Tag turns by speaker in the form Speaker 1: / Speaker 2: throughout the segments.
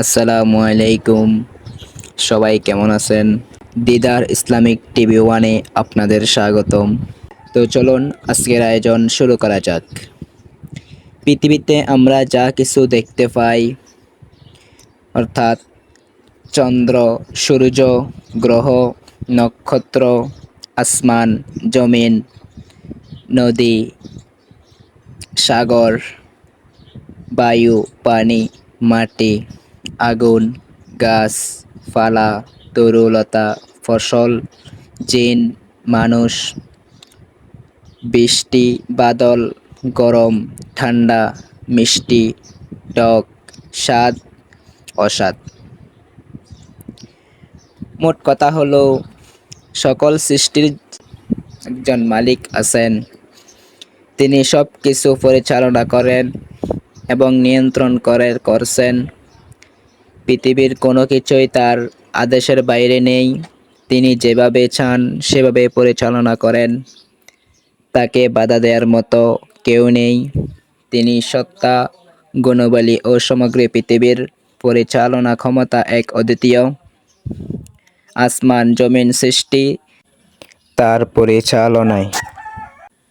Speaker 1: আসসালামু আলাইকুম। সবাই কেমন আছেন? দিদার ইসলামিক টিভি ওয়ানে আপনাদের স্বাগতম। তো চলুন, আজকের আয়োজন শুরু করা যাক। পৃথিবীতে আমরা যা কিছু দেখতে পাই, অর্থাৎ চন্দ্র, সূর্য, গ্রহ, নক্ষত্র, আসমান, জমিন, নদী, সাগর, বায়ু, পানি, মাটি আগুন, গাছ পালা তরুলতা, ফসল, জিন, মানুষ, বৃষ্টি, বাদল, গরম, ঠান্ডা, মিষ্টি, টক, স্বাদ, অস্বাদ। মোট কথা হলো, সকল সৃষ্টির একজন মালিক আছেন। তিনি সব কিছু পরিচালনা করেন এবং নিয়ন্ত্রণ করে, করছেন। পৃথিবীর কোনো কিছুই তার আদেশের বাইরে নেই। তিনি যেভাবে চান, সেভাবে পরিচালনা করেন। তাকে বাধা দেওয়ার মতো কেউ নেই। তিনি সত্তা, গুণবলী ও সমগ্র পৃথিবীর পরিচালনা ক্ষমতা এক অদ্বিতীয়। আসমান জমিন সৃষ্টি তার পরিচালনায়।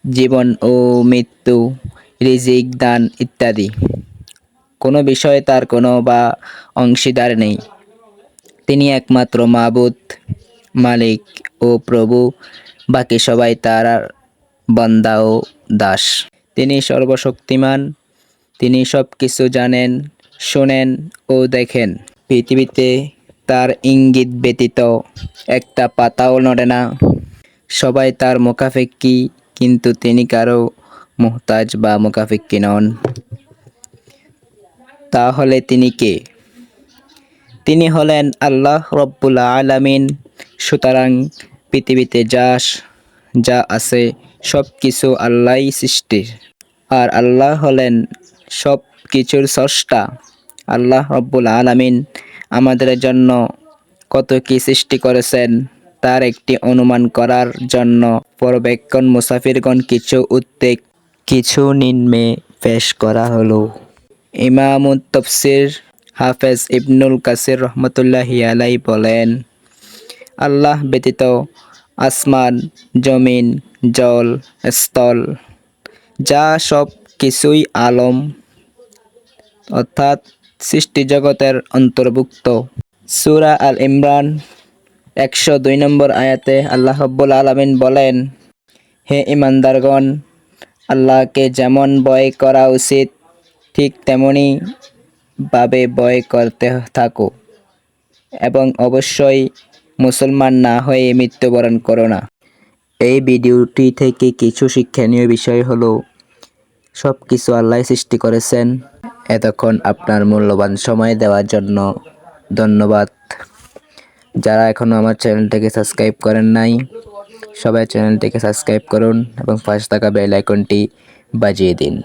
Speaker 1: জীবন ও মৃত্যু, রিজিক, দান ইত্যাদি। কোনো বিষয়ে তার কোনো বা অংশীদার নেই। তিনি একমাত্র মাবুদ, মালিক ও প্রভু, বাকি সবাই তার বান্দা ও দাস। তিনি সর্বশক্তিমান, তিনি সব কিছু জানেন, শোনেন ও দেখেন। পৃথিবীতে তার ইঙ্গিত ব্যতীত একটা পাতাও নড়ে না। সবাই তার মোকাফেক্কি কিন্তু তিনি কারও মুহতাজ বা মোকাফেক্কি নন। তাহলে তিনি কে? তিনি হলেন আল্লাহ রব্বুল আলামিন। সুতরাং পৃথিবীতে যা যা আছে সব কিছু আল্লাহই সৃষ্টির। আর আল্লাহ হলেন সব কিছুর স্রষ্টা। আল্লাহ রব্বুল আলামিন আমাদের জন্য কত কি সৃষ্টি করেছেন তার একটি অনুমান করার জন্য পরবেক্ষণ মুসাফিরগণ কিছু উদ্বেগ, কিছু নিম্নে পেশ করা হলো। ইমামুত তফসির হাফেজ ইবনুল কাসির রহমতুল্লাহি আলাই বলেন, আল্লাহ ব্যতীত আসমান, জমিন, জল, স্থল, যা সব কিছুই আলম, অর্থাৎ সৃষ্টি জগতের অন্তর্ভুক্ত। সুরা আল ইমরান, একশো দুই নম্বর আয়াতে আল্লাহ রব্বুল আলমিন বলেন, হে ইমানদারগণ, আল্লাহকে যেমন ভয় করা উচিত ঠিক তেমনি ভাবে ভয় করতে থাকো। এবং অবশ্যই মুসলমান না হয়ে মৃত্যুবরণ করো না। এই ভিডিওটি থেকে কিছু শিক্ষণীয় বিষয় হলো সব কিছু আল্লাহ সৃষ্টি করেছেন। এতক্ষণ আপনার মূল্যবান সময় দেওয়ার জন্য ধন্যবাদ। যারা এখনও আমার চ্যানেলটাকে সাবস্ক্রাইব করেন নাই, সবাই চ্যানেলটিকে সাবস্ক্রাইব করুন এবং পাশে থাকা বেল আইকনটি বাজিয়ে দিন।